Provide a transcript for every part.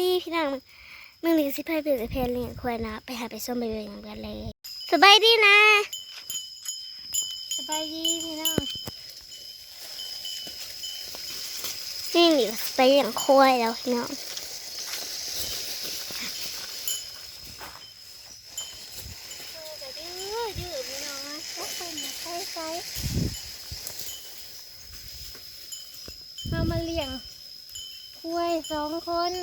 นี่พี่น้องมึงนี่สิพายเปลี่ยนเพลงเลี้ยงควายนะไปหาไปส้มไปเบิ่งกันเลยสบายดีนะสบายดีพี่น้องนี่นี่ไปเลี้ยงควายแล้วพี่น้องเรามาเลี้ยงควายสองคน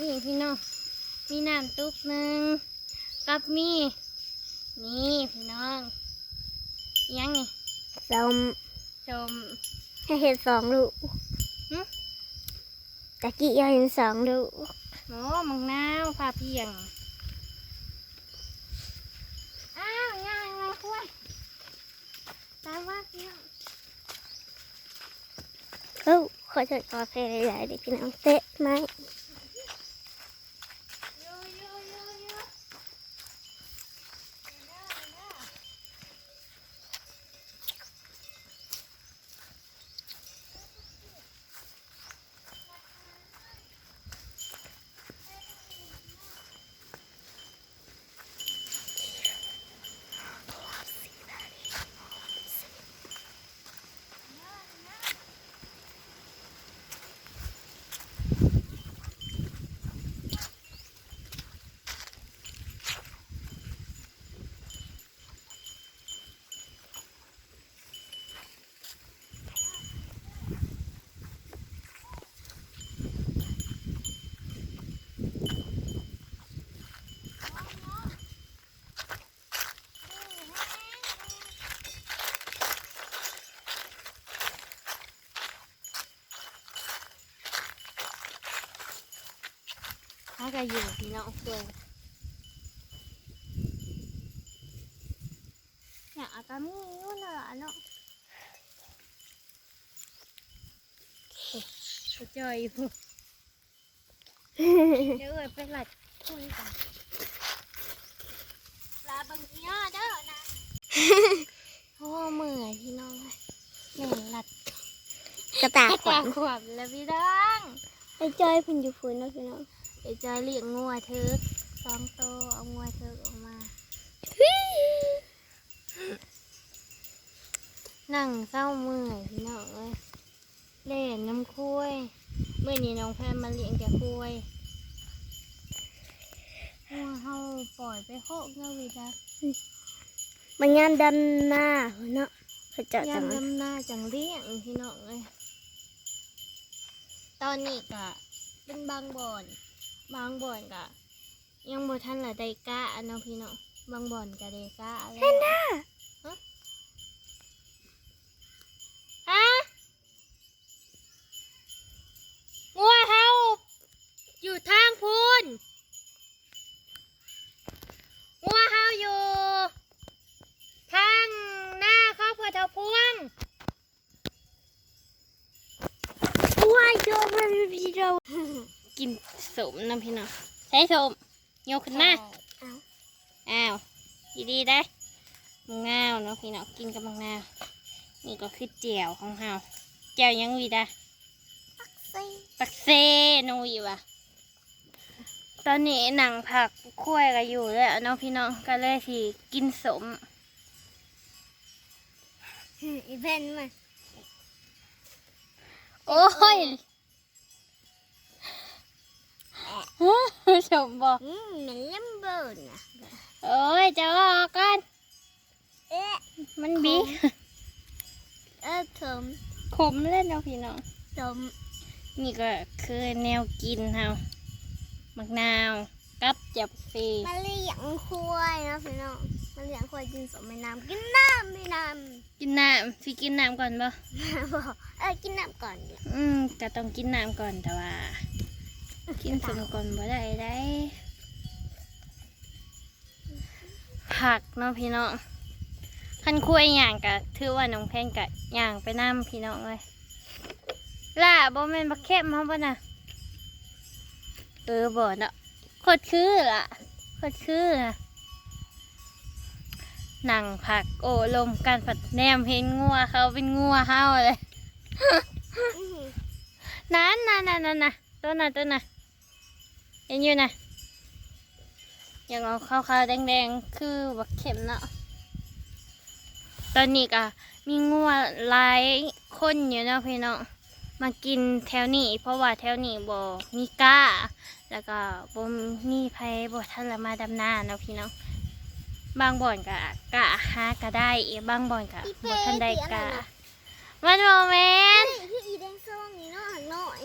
นี่พี่น้อง มีน้ำตุ๊กหนึ่งกับมี นี่พี่น้องอิหยังนี่สมสมให้เห็นสองลูกตะกี้ยังเห็นสองลูกโอ้มังนาวพาเพียง อ้าวง่ายมาคุยตามว่าพี่น้องเอ้าขอเชิญกาแฟใหญ่ๆดิพี่น้องเตะไหม ถ้า ก็อยู่พี่น้องเพื่อนเนี่ยอาจจะมีอยู่น่ะเนาะเขาจอยอยู่เดี๋ยวเอ้ยไปหลัดคุยกันลาบังเอียเด้อนะโอ้เมื่อยพี่น้องแม่หลัดกระตากขวางขวบแล้วพี่น้องไอ้จอยเพิ่นอยู่ฝุ่นเนาะพี่น้อง ไอ้จอยเลี้ยงงัวเธอสองตัวเอางัวเธอออกมา นั่งเศร้าเมื่อยพี่น้องเอ้ยเล่นน้ำคุ้ยเมื่อนี้น้องแพนมาเลี้ยงแต่คุ้ยงัวเฮาปล่อยไปโคกเงาวิดามันงานดำหน้าเนาะเขาเจะยาจัมงยำหน้าจังเลี้ยงพี่น้องเอ้ยตอนนี้ก็เป็นบางบ่อน บางบ่อนก็ยังบ่ทันละได้กะเนาะพี่น้องบางบ่อนก็ได้กะแล้วเห็นด้า กินสมนะพี่น้องใช้สมโยกขึ้นมาเอาอ้าวดีๆได้มังนาวเนาะพี่น้องกินกับมังนาวนี่ก็คือแจ่วของเฮาแจ่วยังวีดาใส่ปักเซนูอยู่ว่ะตอนนี้หนังผักคุ้ยกันอยู่แล้วเนาะพี่น้องก็เลยสิกินสมอีเพนมาโอ้ย สมบอกอืมเหมือนลำเบิร์นะโอ้ยจะออกกันเอ๊ะมันบีเออถมขมเล่นเนาะพี่น้องถมนี่ก็คือแนวกินเฮามักนาวกับจับฟรีมาเลี้ยงควายเนาะพี่น้องมาเลี้ยงควายกินสมไม่น้ำกินน้ำไม่น้กินน้ำพี่กินน้ำก่อนบ่ำบอกเออกินน้ำก่อนดิอืมก็ต้องกินน้ำก่อนแต่ว่า กินสมก่อนบ่ได้ได้ผักเนาะพี่น้องคันคุยอย่างกะถือว่าน้องแพนกะอย่างไปน้ำพี่น้องเลยล่ะบ่แม่นบักเข้มเฮาบ่น่ะเออบ่เนาะโคตรคือล่ะโคตรคือล่ะนั่งผักโอ้ลมกันผัดแนมเห็นงัวเขาเป็นงัวเฮาเลยนั่นน่ะนั่นน่ะน่ะตัวน่ะตัวน่ะ เห็นอยู่นะอย่างเอาขาวๆแดงๆ คือบักเข็มเนาะตอนนี้ก็มีงัวหลายคนอยู่เนาะพี่น้องมากินแถวนี้ เพราะว่าแถวนี้บ่มีก้า แล้วก็บ่มีไผบ่ทันละมาดำนาเนาะพี่น้องบางบ่อนก็กะหาก็ได้บางบ่อนก็บ่ทันได้กะมันบ่แมนนี่คืออีแดงส้มนี่เนาะหน่อย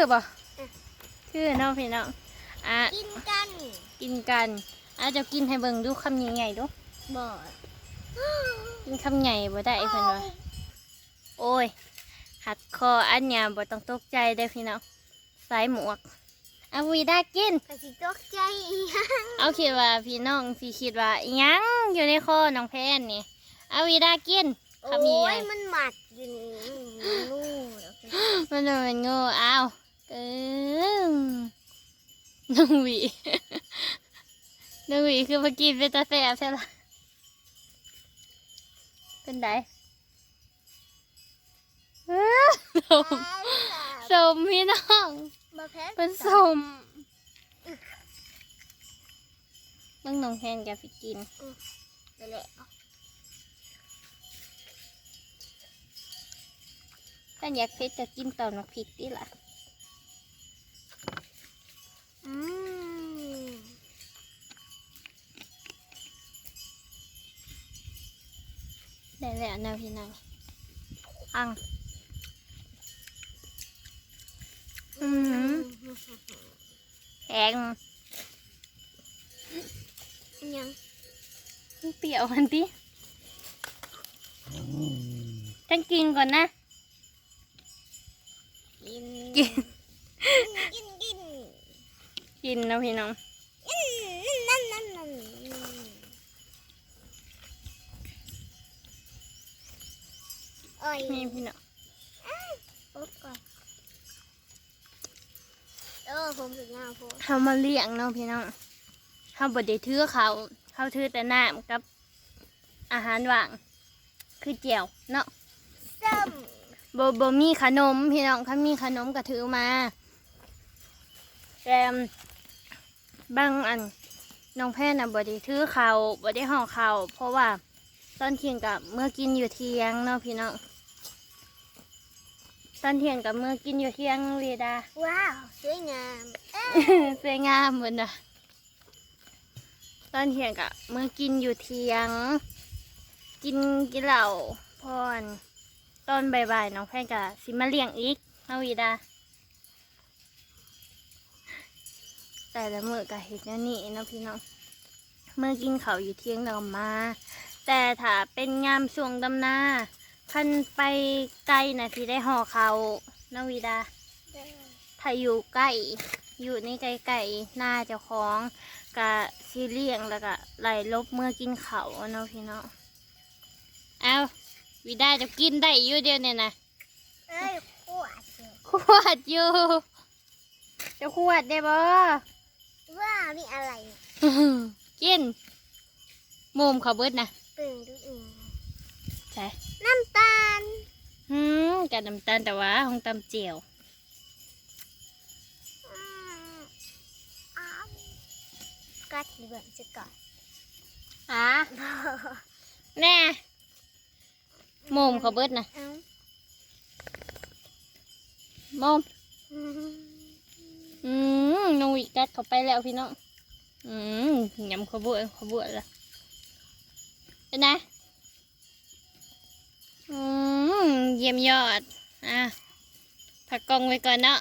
คือบ่อืมคือเนาะพี่น้องอะกินกันกินกันอะเจะกินให้เบิ่งดูคำใหญ่ๆดูบ่กินคำใหญ่บ่ได้เพิ่นว่าโอ้ยหัดคออันเนี้ยบ่ต้องตกใจเด้อพี่น้องสายหมวกเอาวีได้กินกะสิตกใจอีหยังเอาคิดว่าพี่น้องสิคิดว่าอิหยังอยู่ในคอน้องแพนนี่เอาวีได้กินโอ้คำใหญ่ยมันหมัดอยู่นี่มันงูเดี๋ยวสิๆมันเป็นงูอ้าว เกิงน้องหวีน้องหวีคือมากินเป็นตาแสบใช่ละเป็นไดเอ้อสมสมพี่น้องบ่แพ้เป็นสมเบิ่งน้องแพนกับพี่กินนั่นแหละถ้าอยากเผ็ดจะกินตอนมาพริกดีล่ะ อืมได้แล้วนะพี่น้องอังอืมแกินก่อนนะกินกินกินกินกินนะพี่น้องกินนั่นนั่นนั่นโอ้ยนี่พี่น้องปุ๊บก่อนเออผมถึงหน้าโพดเขามาเลี้ยงเนาะพี่น้องเขาบดได้ถือเขาเขาถือแต่น้ำกับอาหารว่าง คือเจียวเนาะส้มบบ่มีขนมพี่น้องเขามีขนมก็ถือมา แต่บางอันน้องแพทย์น่ะบ่ได้ถือเขาวบ่ได้ห่อเขาวเพราะว่าตอนเที่ยงกับเมื่อกินอยู่เที่ยงเนาะพี่น้องตอนเที่ยงกับเมื่อกินอยู่เที่ยงเวดาว้าวสวยงามเอ๊ะสวยงามเหมือนนะตอนเที่ยงกับเมื่อกินอยู่เที่ยง กินกินเหล้าพอนตอนบ่ายๆน้องแพทย์กับสิมาเลี้ยงอีกเนาะเวดา แต่ละมือก็เห็นแนวนี้เนาะพี่น้องเมื่อกินเขาวอยู่เที่ยงเรามา แต่ถ้าเป็นงามช่วงดำนาคันไปไกลนะที่ได้ห่อเขาวน้องวีดา ถ้าอยู่ใกล้อยู่ในไกลๆหน้าเจ้าของกะซีเลียงแล้วก็ไหลลบเมื่อกินเขาวเนาะพี่น้องเอาวีดาจะกินได้อยู่เดียวเนี่ยนะเอ้ยขวดเลยขวดอยู่ จะขวดได้บ่ ว้าวนี่อะไรเนี่ยกินมุมเขาเบิดนะเปิ่งดูอืมใช่น้ำตาลหืมกับน้ำตาลแต่ว่าของตำเจียวอืมอ้าวกัดดีเบิ่งจะก่อนอะแน่มุมเขาเบิดนะเอ้ามุม อืมน้องวิกัดเขาไปแล้วพี่น้องอืมยำขาบวนขาบวละเป็นไงอืมเยี่ยมยอดอะผักกองไว้ก่อนเนาะ